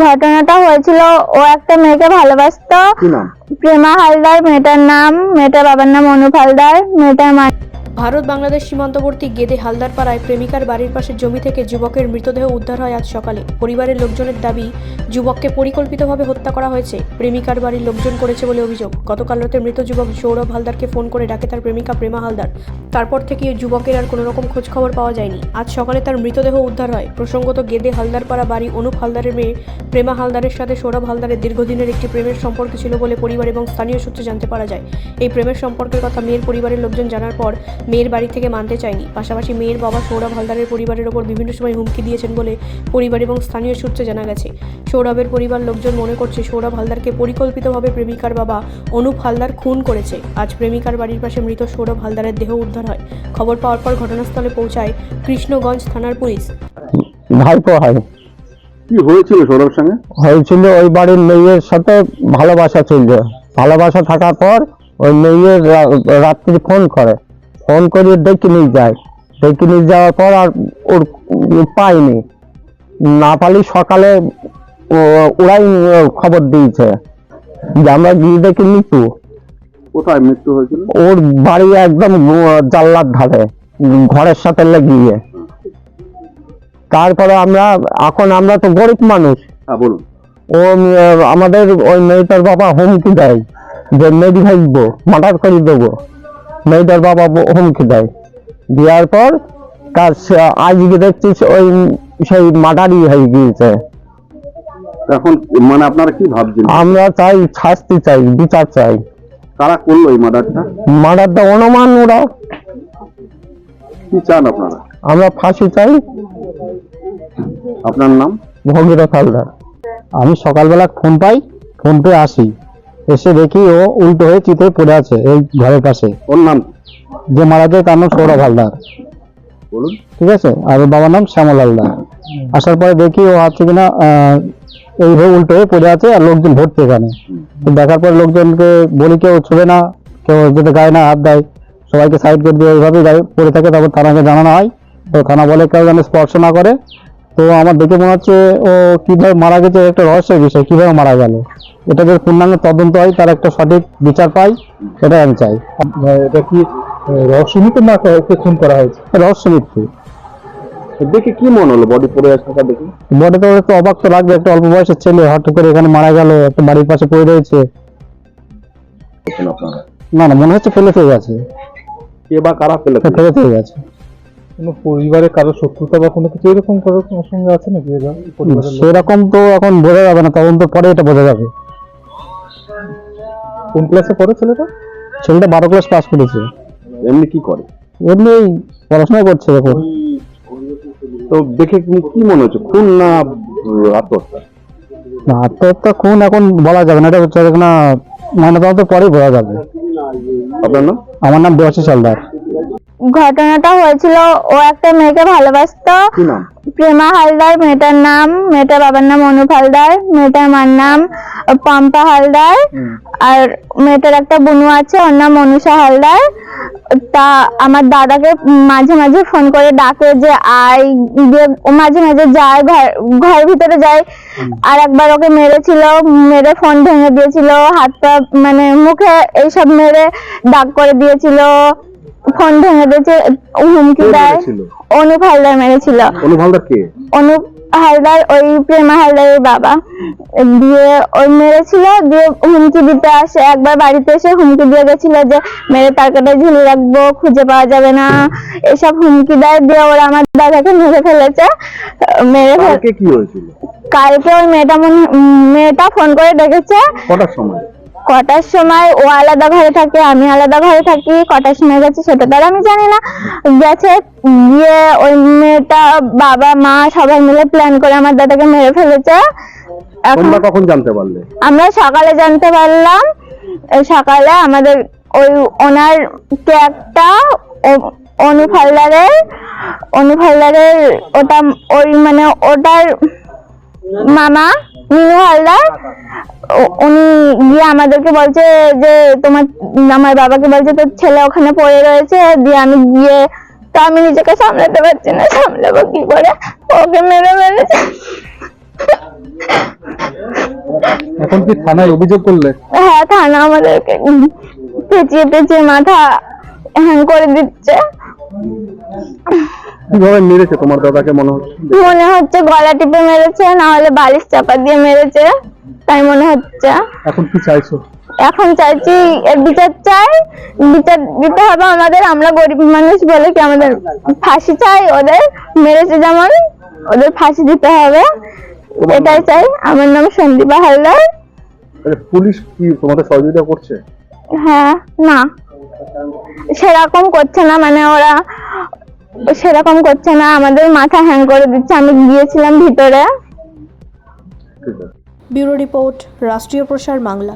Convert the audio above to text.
ঘটনাটা? হয়েছিল ও একটা মেয়েকে ভালোবাসতো। প্রেমা হালদার মেয়েটার নাম মেয়েটার বাবার নাম অনুপ হালদার মেয়েটার মা ভারত বাংলাদেশ সীমান্তবর্তী গেদে হালদারপাড়ায় প্রেমিকার বাড়ির পাশে জমি থেকে যুবকের মৃতদেহ উদ্ধার হয় আজ সকালে। পরিবারের লোকজনের দাবি, যুবককে পরিকল্পিতভাবে হত্যা করা হয়েছে। প্রেমিকার বাড়ির লোকজন করেছে বলে অভিযোগ। গতকাল রাতে মৃত যুবক সৌরভ হালদারকে ফোন করে ডাকে তার প্রেমিকা প্রেমা হালদার। তারপর থেকে যুবকের আর কোনো রকম খোঁজ খবর পাওয়া যায়নি। আজ সকালে তার মৃতদেহ উদ্ধার হয়। প্রসঙ্গত, গেদে হালদারপাড়া বাড়ি অনুপ হালদারের মেয়ে প্রেমা হালদারের সাথে সৌরভ হালদারের দীর্ঘদিনের একটি প্রেমের সম্পর্ক ছিল বলে পরিবার এবং স্থানীয় সূত্রে জানতে পারা যায়। এই প্রেমের সম্পর্কের কথা মেয়ের পরিবারের লোকজন জানার পর মেয়ের বাড়ি থেকে মানতে চায়নি। পাশাপাশি মেয়ের বাবা সৌরভ হালদারের পরিবারের ওপর বিভিন্ন সময় হুমকি দিয়েছেন বলে পরিবার এবং স্থানীয় সূত্রে জানা গেছে। সৌরভের পরিবার লোকজন মনে করছে সৌরভ হালদারকে পরিকল্পিতভাবে প্রেমিকার বাবা অনুপ হালদার খুন করেছে। আজ প্রেমিকার বাড়ির পাশে মৃত সৌরভ হালদারের দেহ উদ্ধার হয়। খবর পাওয়ার পর ঘটনাস্থলে পৌঁছায় কৃষ্ণগঞ্জ থানার পুলিশ। ভাইপো হয়। কি হয়েছিল সৌরভের সঙ্গে? হয়েছিল ওই বাড়ির মেয়ের সাথে ভালোবাসা ছিল। ভালোবাসা থাকার পর ওই মেয়ের রাত্রি ফোন করে। ফোন করে ডেকে নিয়ে যায়। ডেকে নিয়ে যাওয়ার পর আর ওর পাইনি না পালি সকালে ওরাই খবর দিয়েছে যে আমরা গিয়ে দেখি মৃত্যু কোথায় মৃত্যু হয়েছিল? ওর বাড়ি একদম জানলার ধারে ঘরের সাথে লেগিয়ে। তারপরে আমরা এখন আমরা তো গরিব মানুষ। হ্যাঁ বলুন। ও আমাদের ওই মেয়েটার বাবা হুমকি দেয় যে মেয়েটি ভাইবো মার্ডার করে দেবো। মেয়েটার বাবা হুমকি দেয়। দেওয়ার পর তার আজকে দেখছিস ওই সেই মার্ডারই হয়ে গিয়েছে। এখন মানে আপনারা কি ভাবছেন? আমরা চাই শাস্তি চাই বিচার চাই। কারা করল এই মার্ডারটা? মার্ডারটা অনুমান ওরা। কি চান আপনারা? আমরা ফাঁসি চাই। আপনার নাম? ভগীরথ হালদার। আমি সকালবেলা ফোন পাই ফোন পেয়ে আসি। এসে দেখি ও উল্টো হয়ে চিতে পড়ে আছে এই ঘরের পাশে। ওর নাম? যে মারা যায় তার নাম সৌরভ হালদার। বলুন। ঠিক আছে? আর ওর বাবার নাম শ্যামল হালদার। আসার পরে দেখি ও আছে কিনা আহ, এইভাবে উল্টো হয়ে পড়ে আছে আর লোকজন ভর্তি এখানে। দেখার পর লোকজনকে বলি কেউ ছুড়ে না কেউ যাতে গায়ে না হাত দেয় সবাইকে সাইড করে দিয়ে এইভাবেই গায়ে পড়ে থাকে তারপর থানাকে জানানো হয়। তো থানা বলে কেউ যেন স্পর্শ না করে তো আমার দেখে মনে হচ্ছে ও কীভাবে মারা গেছে একটা রহস্যের বিষয় কীভাবে মারা গেল। এটা যে পূর্ণাঙ্গ তদন্ত হয় তার একটা সঠিক বিচার পাই সেটাই আমি চাই। এটা কি রহস্যমিত না ওকে খুন করা হয়েছে? রহস্য মৃত্যু। দেখে কি মনে হলো বডি পড়ে আছে দেখে? বডি তো একটু অবাক তো লাগবে একটা অল্প বয়সের ছেলে হঠাৎ করে এখানে মারা গেল একটা বাড়ির পাশে পড়ে রয়েছে। না না মনে হচ্ছে ফেলে থেকে গেছে। কে বা কারা ফেলে ফেলে গেছে। কোনো পরিবারে কারও শত্রুতা বা কোনো কিছু এরকম কারও কোনো সঙ্গে আছে নাকি সেরকম তো এখন বোঝা যাবে না তখন তো পরে এটা বোঝা যাবে। কোন ক্লাসে পড়ে ছেলেটা? ছেলেটা বারো ক্লাস পাস করেছে। এমনি কি করে? এমনি এই পড়াশোনা করছে এখন তো দেখে কি কি মনে হচ্ছে খুন না আত্মহত্যা? না, আত্মহত্যা খুন এখন বলা যাবে না এটা হচ্ছে না মানে তখন তো পরেই বোঝা যাবে। আপনার নাম? আমার নাম দেবাশিস হালদার ঘটনাটা হয়েছিল ও একটা মেয়েকে ভালোবাসতো। প্রেমা হালদার মেয়েটার নাম মেয়েটার বাবার নাম অনুপ হালদার মেয়েটার মার নাম পাম্পা হালদার আর মেয়েটার একটা বোনু আছে ওর নাম মনুষা হালদার। তা আমার দাদাকে মাঝে মাঝে ফোন করে ডাকে যে আয় ও মাঝে মাঝে যায় ঘর ঘরের ভিতরে যায়। আর একবার ওকে মেরেছিল মেরে ফোন ভেঙে দিয়েছিল হাত পা মানে মুখে এইসব মেরে দাগ করে দিয়েছিল। ফোন ভেঙে দিয়েছে হুমকি দেয় অনুপ হালদার মেরেছিল। অনুপ হালদার কে? অনুপ হালদার ওই প্রেমা হালদারের বাবা। দিয়ে ওই মেরেছিল দিয়ে হুমকি দিতে আসে। একবার বাড়িতে এসে হুমকি দিয়ে গেছিল যে মেরে তার কাটায় ঝুলি রাখব খুঁজে পাওয়া যাবে না। এসব হুমকি দেয় দিয়ে ওরা আমার দাদাকে মেরে ফেলেছে। মেরে ফেল কালকে কি হয়েছিল? কালকে ওই মেয়েটা মনে মেয়েটা ফোন করে ডেকেছে। কটার সময়? কটার সময় ও আলাদা ঘরে থাকে আমি আলাদা ঘরে থাকি কটার সময় গেছে সেটা তো আর আমি জানি না। গেছে গিয়ে ওই মেয়েটা বাবা মা সবাই মিলে প্ল্যান করে আমার দাদাকে মেরে ফেলেছে। তোমরা কখন জানতে পারলে? আমরা সকালে জানতে পারলাম সকালে আমাদের ওই ওনার হালদারের অনুপ হালদারের ওটা ওই মানে ওটার মামা মিনু হালদার উনি গিয়ে আমাদেরকে বলছে যে তোমার আমার বাবাকে বলছে তোর ছেলে ওখানে পড়ে রয়েছে দিয়ে আমি গিয়ে তো আমি নিজেকে সামলাতে পারছি না সামলাবো কি করে? ওকে মেরে মেরেছে এখন কি থানায় অভিযোগ করলে? হ্যাঁ থানা আমাদেরকে পেঁচিয়ে পেঁচিয়ে মাথা হ্যাং করে দিচ্ছে। কীভাবে মেরেছে তোমার দাদাকে মনে হচ্ছে? মনে হচ্ছে গলা টিপে মেরেছে না হলে বালিশ চাপা দিয়ে মেরেছে তাই মনে হচ্ছে। এখন কি চাইছো? এখন চাইছি এর বিচার চাই বিচার দিতে হবে আমাদের আমরা গরিব মানুষ বলে কি আমাদের ফাঁসি চাই ওদের? মেরেছে যেমন ওদের ফাঁসি দিতে হবে। এটাই চাই আমার নাম সন্দীপা হালদার। পুলিশ কি তোমাদের সহযোগিতা করছে? হ্যাঁ না। সেরকম করছে না মানে ওরা সেরকম করছে না আমাদের মাথা হ্যাং করে দিচ্ছে আমি গিয়েছিলাম ভিতরে। বিউরো ব্যুরো রিপোর্ট রাষ্ট্রীয় প্রসার বাংলা।